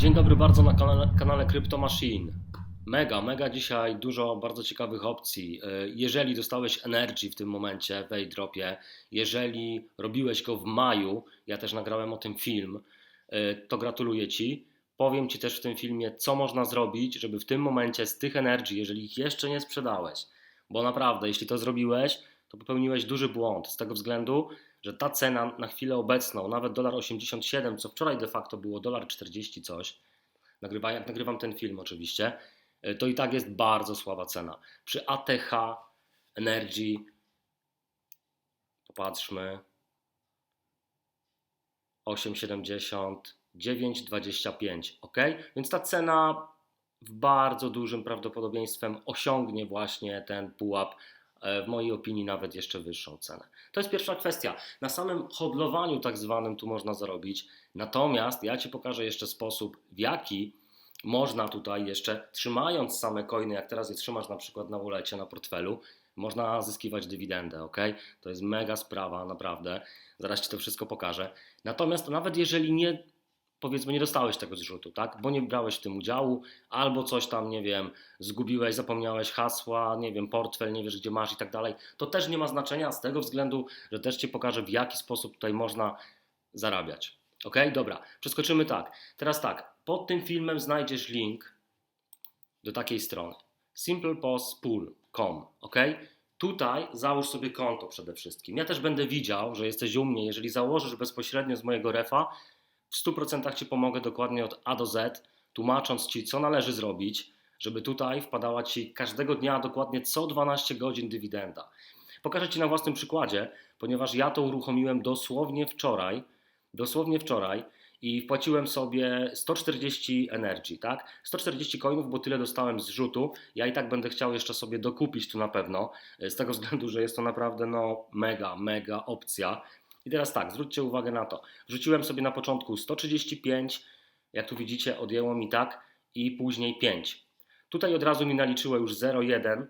Dzień dobry bardzo na kanale, kanale Crypto Machine. Mega, mega dzisiaj dużo bardzo ciekawych opcji. E, Jeżeli dostałeś Energy w tym momencie w airdropie, jeżeli robiłeś go w maju, ja też nagrałem o tym film, e, to gratuluję Ci. Powiem Ci też w tym filmie, co można zrobić, żeby w tym momencie z tych Energy, jeżeli ich jeszcze nie sprzedałeś, bo naprawdę, jeśli to zrobiłeś, to popełniłeś duży błąd z tego względu, że ta cena na chwilę obecną, nawet dolar 87, co wczoraj de facto było dolar 40 coś, nagrywa, jak nagrywam ten film oczywiście, y, to i tak jest bardzo słaba cena. Przy ATH Energy popatrzmy 8,70 9,25 ok? Więc ta cena w bardzo dużym prawdopodobieństwem osiągnie właśnie ten pułap w mojej opinii nawet jeszcze wyższą cenę. To jest pierwsza kwestia. Na samym hodlowaniu tak zwanym tu można zarobić. Natomiast ja Ci pokażę jeszcze sposób, w jaki można tutaj jeszcze, trzymając same coiny, jak teraz je trzymasz na przykład na wolecie, na portfelu, można zyskiwać dywidendę, ok? To jest mega sprawa, naprawdę. Zaraz Ci to wszystko pokażę. Natomiast nawet jeżeli nie, powiedzmy, nie dostałeś tego zrzutu, tak? Bo nie brałeś w tym udziału, albo coś tam, nie wiem, zgubiłeś, zapomniałeś hasła, nie wiem, portfel, nie wiesz gdzie masz i tak dalej, to też nie ma znaczenia z tego względu, że też Ci pokażę, w jaki sposób tutaj można zarabiać. Ok, dobra, przeskoczymy tak. Teraz tak, pod tym filmem znajdziesz link do takiej strony simplepostpool.com. Ok, tutaj załóż sobie konto przede wszystkim. Ja też będę widział, że jesteś u mnie. Jeżeli założysz bezpośrednio z mojego refa, w 100% Ci pomogę dokładnie od A do Z, tłumacząc Ci, co należy zrobić, żeby tutaj wpadała Ci każdego dnia dokładnie co 12 godzin dywidenda. Pokażę Ci na własnym przykładzie, ponieważ ja to uruchomiłem dosłownie wczoraj, dosłownie wczoraj i wpłaciłem sobie 140 Energy, tak? 140 coinów, bo tyle dostałem z rzutu. Ja i tak będę chciał jeszcze sobie dokupić tu na pewno, z tego względu, że jest to naprawdę no mega, mega opcja. I teraz tak, zwróćcie uwagę na to. Wrzuciłem sobie na początku 135, jak tu widzicie, odjęło mi tak i później 5. Tutaj od razu mi naliczyło już 0,1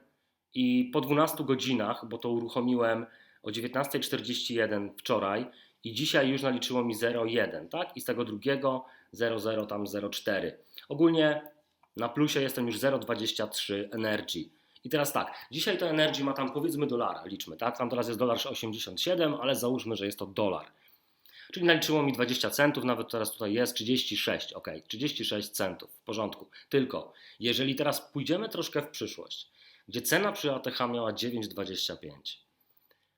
i po 12 godzinach, bo to uruchomiłem o 19.41 wczoraj i dzisiaj już naliczyło mi 0,1, tak? I z tego drugiego 0,0 tam 0,4. Ogólnie na plusie jestem już 0,23 Energy. I teraz tak, dzisiaj to Energy ma tam powiedzmy dolara, liczmy, tak? Tam teraz jest dolar 87, ale załóżmy, że jest to dolar. Czyli naliczyło mi 20 centów, nawet teraz tutaj jest 36, ok, 36 centów, w porządku. Tylko, jeżeli teraz pójdziemy troszkę w przyszłość, gdzie cena przy ATH miała 9,25,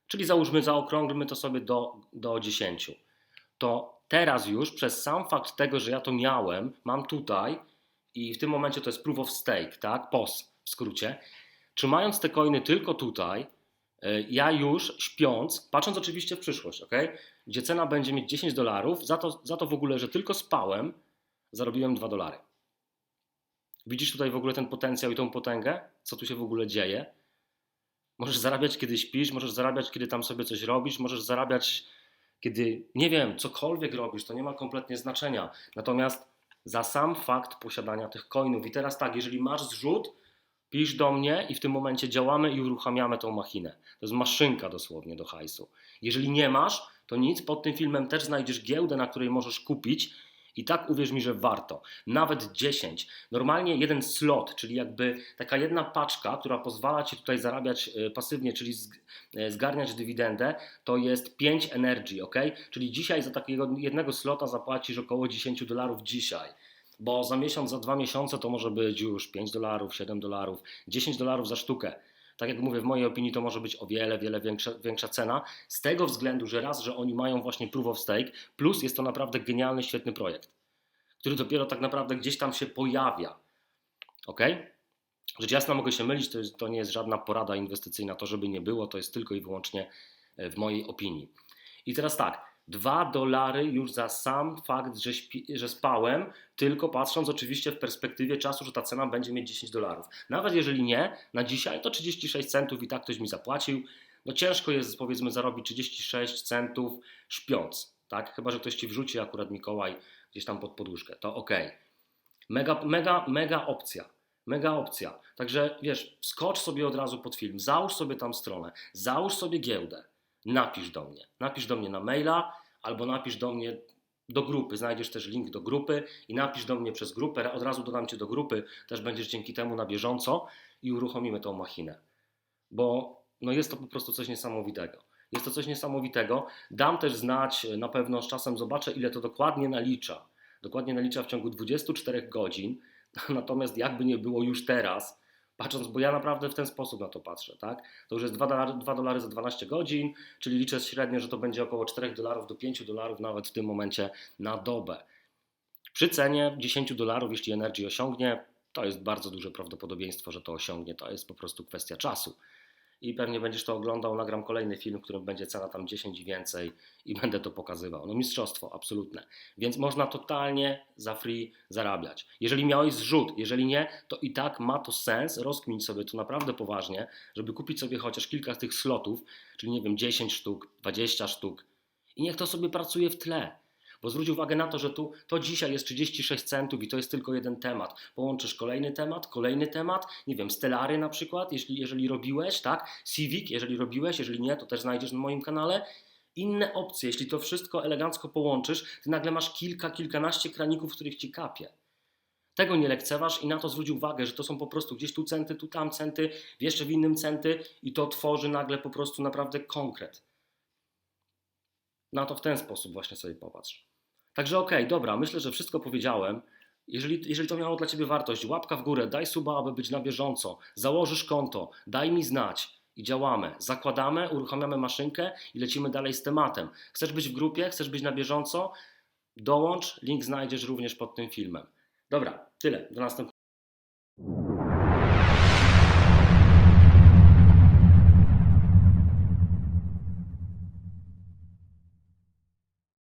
czyli załóżmy, zaokrąglmy to sobie do, do 10, to teraz już przez sam fakt tego, że ja to miałem, mam tutaj i w tym momencie to jest proof of stake, tak, POS w skrócie, trzymając te coiny tylko tutaj, y, ja już śpiąc, patrząc oczywiście w przyszłość, ok, gdzie cena będzie mieć 10 dolarów, za to, za to w ogóle, że tylko spałem, zarobiłem 2 dolary. Widzisz tutaj w ogóle ten potencjał i tą potęgę? Co tu się w ogóle dzieje? Możesz zarabiać, kiedy śpisz, możesz zarabiać, kiedy tam sobie coś robisz, możesz zarabiać, kiedy, nie wiem, cokolwiek robisz, to nie ma kompletnie znaczenia. Natomiast za sam fakt posiadania tych coinów. I teraz tak, jeżeli masz zrzut, pisz do mnie i w tym momencie działamy i uruchamiamy tą machinę. To jest maszynka dosłownie do hajsu. Jeżeli nie masz, to nic, pod tym filmem też znajdziesz giełdę, na której możesz kupić i tak uwierz mi, że warto. Nawet 10. Normalnie jeden slot, czyli jakby taka jedna paczka, która pozwala Ci tutaj zarabiać e, pasywnie, czyli e, zgarniać dywidendę, to jest 5 energy, ok? Czyli dzisiaj za takiego jednego slota zapłacisz około 10 dolarów dzisiaj. Bo za miesiąc, za dwa miesiące to może być już 5 dolarów, 7 dolarów, 10 dolarów za sztukę. Tak jak mówię, w mojej opinii to może być o wiele, wiele większa, większa cena. Z tego względu, że raz, że oni mają właśnie proof of stake, plus jest to naprawdę genialny, świetny projekt, który dopiero tak naprawdę gdzieś tam się pojawia. Ok? Rzecz jasna, mogę się mylić, to, jest, to nie jest żadna porada inwestycyjna, to żeby nie było, to jest tylko i wyłącznie e, w mojej opinii. I teraz tak, 2 dolary już za sam fakt, że, śpi, że spałem, tylko patrząc oczywiście w perspektywie czasu, że ta cena będzie mieć 10 dolarów. Nawet jeżeli nie, na dzisiaj to 36 centów i tak ktoś mi zapłacił. No ciężko jest powiedzmy zarobić 36 centów śpiąc, tak? Chyba, że ktoś ci wrzuci akurat Mikołaj gdzieś tam pod poduszkę, to ok. Mega, mega, mega opcja. Mega opcja. Także wiesz, skocz sobie od razu pod film, załóż sobie tam stronę, załóż sobie giełdę napisz do mnie. Napisz do mnie na maila albo napisz do mnie do grupy. Znajdziesz też link do grupy i napisz do mnie przez grupę. Od razu dodam cię do grupy, też będziesz dzięki temu na bieżąco i uruchomimy tą machinę. Bo no jest to po prostu coś niesamowitego. Jest to coś niesamowitego. Dam też znać, na pewno z czasem zobaczę, ile to dokładnie nalicza. Dokładnie nalicza w ciągu 24 godzin. Natomiast jakby nie było już teraz, patrząc, bo ja naprawdę w ten sposób na to patrzę, tak? To już jest 2 dolary, 2 dolary za 12 godzin, czyli liczę średnio, że to będzie około 4 dolarów do 5 dolarów nawet w tym momencie na dobę. Przy cenie 10 dolarów, jeśli Energy osiągnie, to jest bardzo duże prawdopodobieństwo, że to osiągnie. To jest po prostu kwestia czasu. I pewnie będziesz to oglądał, nagram kolejny film, w którym będzie cena tam 10 i więcej i będę to pokazywał. No mistrzostwo, absolutne. Więc można totalnie za free zarabiać. Jeżeli miałeś zrzut, jeżeli nie, to i tak ma to sens, rozkmin sobie to naprawdę poważnie, żeby kupić sobie chociaż kilka z tych slotów, czyli nie wiem, 10 sztuk, 20 sztuk i niech to sobie pracuje w tle. Bo zwróć uwagę na to, że tu to dzisiaj jest 36 centów i to jest tylko jeden temat. Połączysz kolejny temat, kolejny temat, nie wiem, Stellary na przykład, jeśli, jeżeli robiłeś, tak? Civic, jeżeli robiłeś, jeżeli nie, to też znajdziesz na moim kanale. Inne opcje, jeśli to wszystko elegancko połączysz, ty nagle masz kilka, kilkanaście kraników, w których ci kapie. Tego nie lekceważ i na to zwróć uwagę, że to są po prostu gdzieś tu centy, tu tam centy, jeszcze w innym centy i to tworzy nagle po prostu naprawdę konkret. Na to w ten sposób właśnie sobie popatrz. Także okej, okay, dobra, myślę, że wszystko powiedziałem. Jeżeli, jeżeli to miało dla Ciebie wartość, łapka w górę, daj suba, aby być na bieżąco, założysz konto, daj mi znać i działamy. Zakładamy, uruchamiamy maszynkę i lecimy dalej z tematem. Chcesz być w grupie, chcesz być na bieżąco? Dołącz, link znajdziesz również pod tym filmem. Dobra, tyle, do następnego.